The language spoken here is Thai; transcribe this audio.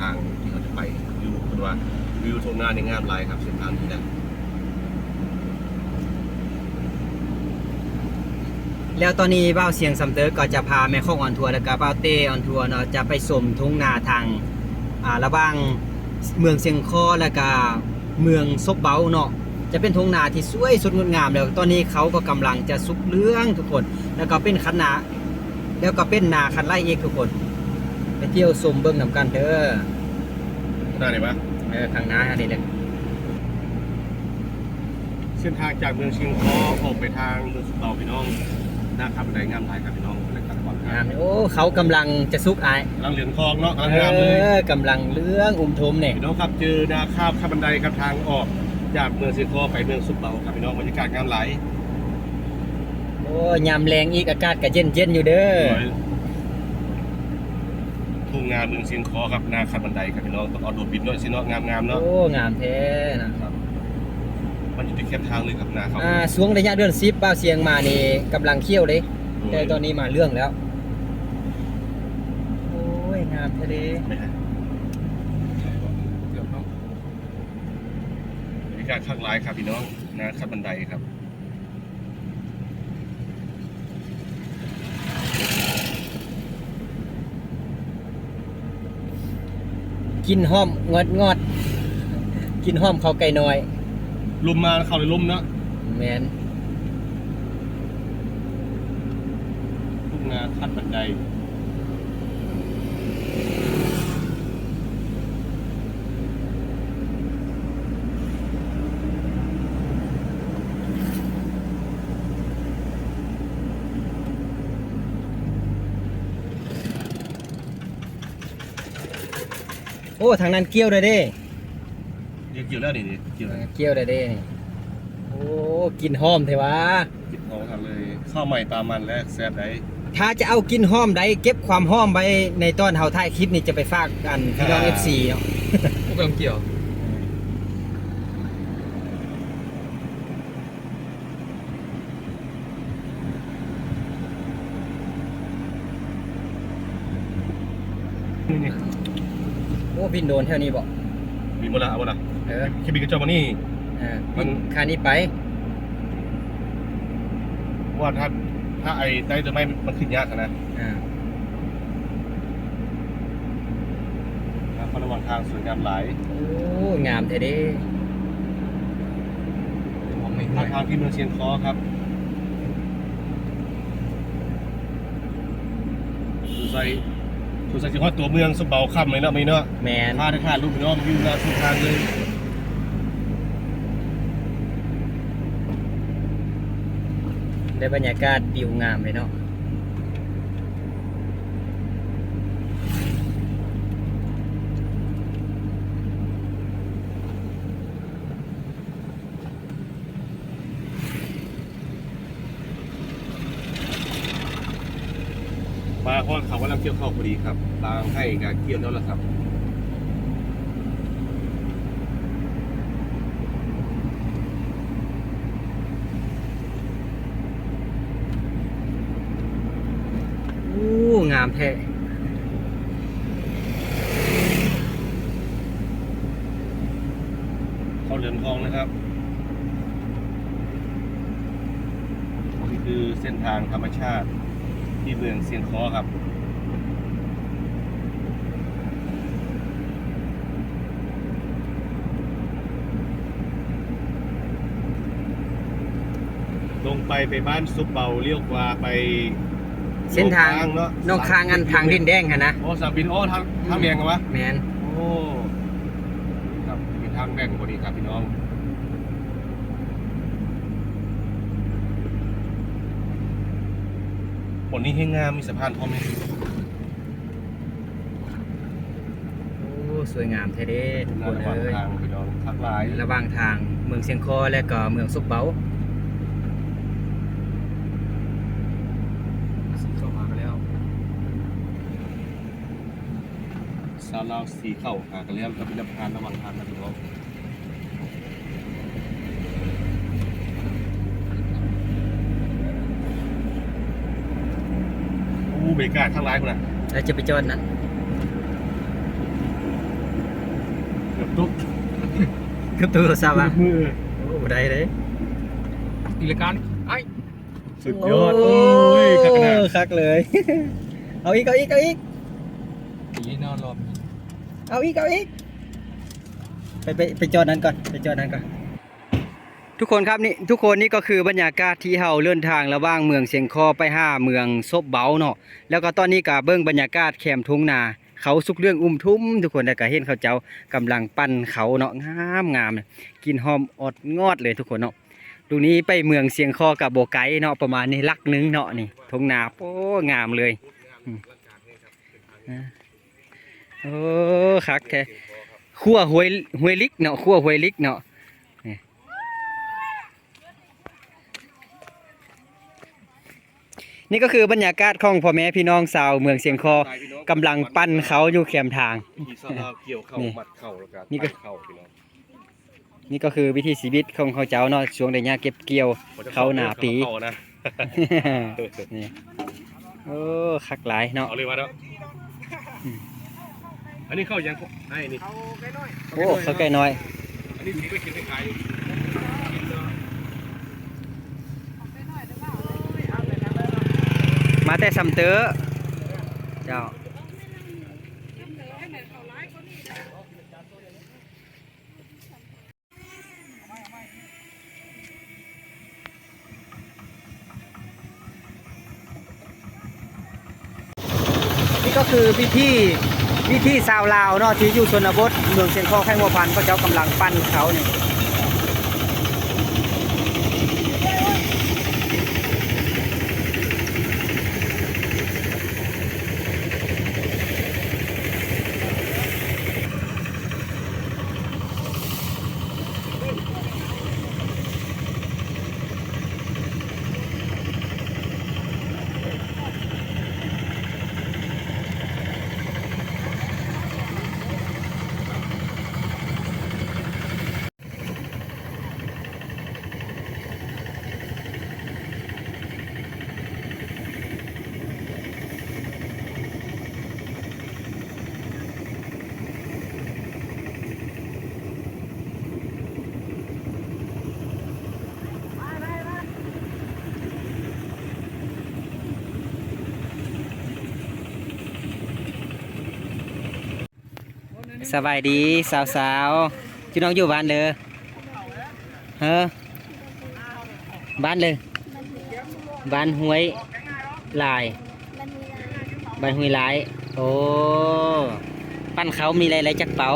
ทางที่เขาจะไปวิวคือว่าวิวทงหน้าในงามลายครับเส้นทางนี้นะแล้วตอนนี้เบ้าเสียงสำเตอก็จะพาแม่ข้องออนทัวร์แล้วก็บ้าเต้ออนทัวร์เนาะจะไปสมทุ่งนาทางอ่าระหว่างเมืองเชียงคอแล้วก็เมืองซบเบ้าเนาะจะเป็นทุ่งนาที่สวยสดงดงามแล้วตอนนี้เขาก็กำลังจะสุกเรื่องทุกคน แล้วก็เป็นคันนาแล้วก็เป็นนาคันไล่เอกทุกคน ไปเที่ยวชมเบิ่งนำกันเด้อหน้าไหนวะเออทางนาอันนี้เลยเส้นทางจากเมืองเชียงคอออกไปทางเมืองสุดเบาพี่น้องหน้าขับบันไดงามหลายครับพี่น้องบรรยากาศระหว่างทางงามโอ้เขากำลังจะสุกอายกำลังเหรียญคลองเนาะกำลังเองามเลยอกำลังเรื่องอุ้มทมเนี่ยพี่น้องครับเจอนาคาบข้ามบันไดครับทางออกจากเมืองเชียงคอไปเมืองสุดเบาครับพี่น้องบรรยากาศงามหลายโอ้ยามแรงอีกอากาศก็เย็นเย็นๆอยู่เด้อ ทุ่งนาเมืองเชียงคอครับนาขับบันไดครับพี่น้องต้องเอาโดดบินด้วยสิเนาะงามๆเนาะโอ้งามแท้นะครับมันอยู่ที่แคมป์ทางเลยครับนาเขาอ่าช่วงระยะเดือนซิปบ้าวเสียงมานี่กำลังเคี่ยวเลยแต่ตอนนี้มาเรื่องแล้วโอ้ยงามแท้เด้ไม่ใช่เกือบเนาะบรรยากาศข้างหลายครับพี่น้องนาขับบันไดครับ กินห้อมงอดงอดกินห้อมเขาไก่น้อยลุมมาเข้าในลุมเนาะแมน ทุ่งนาขับบันได โอ้ทางนั้นเกี้ยวเลยเด้เดี๋ยวเกี่ยวแล้วนี่เกี่ยวแล้วเกี้ยวเลยเด้นี่โอ้กินห้อมเทวะกินพอทำเลยข้าวใหม่ตามมันและแซ่บได้ถ้าจะเอากินห้อมใดเก็บความห้อมไว้ในตอนเฮาถ่ายคลิปนี่จะไปฝากกันพี่น้อง FC เนาะพวกกำลังเกี่ยว โอ้บินโดนเท่านี้บ่มีหมดละเอาหมดละเออแค่บินกระจอกมานี่อ่ามันค่านี้ไป ว่าถ้าถ้าไอ้ได้จะไม่มันขึ้นยากอะนะอ่าครับระหว่างทางสวยงามหลายโอ้งามแท้เด้มองไม่ทางทางที่เมืองเชียงคอครับสุดใส่ สุดใส่เฉพาะตัวเมืองสมเบาค่ำเลยเนาะมีเนาะแมนท่าได้ท่าลูกพี่น้องวิวหน้าสุดทางเลยได้บรรยากาศวิวงามเลยเนาะ มาเพราะเขากำลังเกี่ยวข้าวพอดีครับบางให้การเกี่ยวแล้วล่ะครับโอ้งามแท้เขาเหลืองทองนะครับนี่คือเส้นทางธรรมชาติ ที่เมืองเซียงคอครับลงไปไปบ้านซุปเบาเลี้ยวขวาไปเส้นทางเนาะนอกทางอันทางดินแดงค่ะนะโอ้สามบินโอ้ทางทางแดงกันวะแมนโอ้ครับมีทางแบ่งพอดีครับพี่น้อง บนนี้ให้งามมีสะพานพร้อมไหมโอ้สวยงามแท้เด้ทุกคนระหว่างเอ้ยทางพี่น้องทักหลายระหว่างทางเมืองเชียงคอและก็เมืองซุกเบาเข้ามาไปแล้วซาวลาวสีเข้าหากันแล้วครับเป็นสะพานระหว่างทางนะพี่น้อง บรรยากาศข้างหลายคนน่ะแล้วจะไปจอดนะตุ๊กคือตัวโทรศัพท์อะมือโอ้ได้เลยอีรายการไอ้สุดยอดโอ้ยขนาดคักเลย เอาอีกเอาอีกเอาอีกตีนอนรอบเอาอีกเอาอีกไปไปไปจอดนั้นก่อนไปจอดนั้นก่อน ทุกคนครับนี่ทุกคนนี่ก็คือบรรยากาศที่เฮาเดินทางระหว่างเมืองเสียงคอไปห้าเมืองซบเบาเนาะแล้วก็ตอนนี้ก็เบิ่งบรรยากาศแคมทุ่งนา เขาสุกเรื่องอุ้มทุ่ม ทุกคนแล้ก็เห็นเขาเจ้ากำลังปั้นเขาเนาะงามงามเลยกินหอมอดงอดเลยทุกคนเนาะตรงนี้ไปเมืองเสียงคอกับโบไกเนาะประมาณนี้ลักหนึงเนาะนี่ทุ่งนาโอ้งามเลยโอ้คักแท้ขั้วหวยหวยลิกเนาะขั้วหวยลิกเนาะ นี่ก็คือบรรยากาศของพ่อแม่พี่น้องชาวเมืองเสียงคอกำลังปั้นเขาอยู่แคมทางที่ซาลาเกี่ยวเข่านี่มัดเข่าแล้วกันนี่ก็ เข่าพี่น้องนี่ก็คือวิถีชีวิตของเขาเจ้าเนาะช่วงระยะเก็บเกี่ยว เข้าหน้าปี เข้านะนี่โอ้คักหลายเนาะเอาเลยมาแล้วอืม อันนี้เข้ายังไอ้นี่โอ้เขาใกล้น้อยอันนี้ถือไปกินไปขายอยู่ มาแต่ซัมเตอเจ้านี่ก็คือวิธีวิธีชาวลาวเนาะที่อยู่ชนบทเมืองเชียงคอแข้งวัวพันก็เจ้ากำลังปั้นเขาเนี่ย สบายดีสาวสาวๆพี่น้องอยู่บ้านเลยเฮ้อบ้านเลยบ้านห้วยลายบ้านห้วยลายโอ้ปั้นเขามีอะไรๆจักเป๋า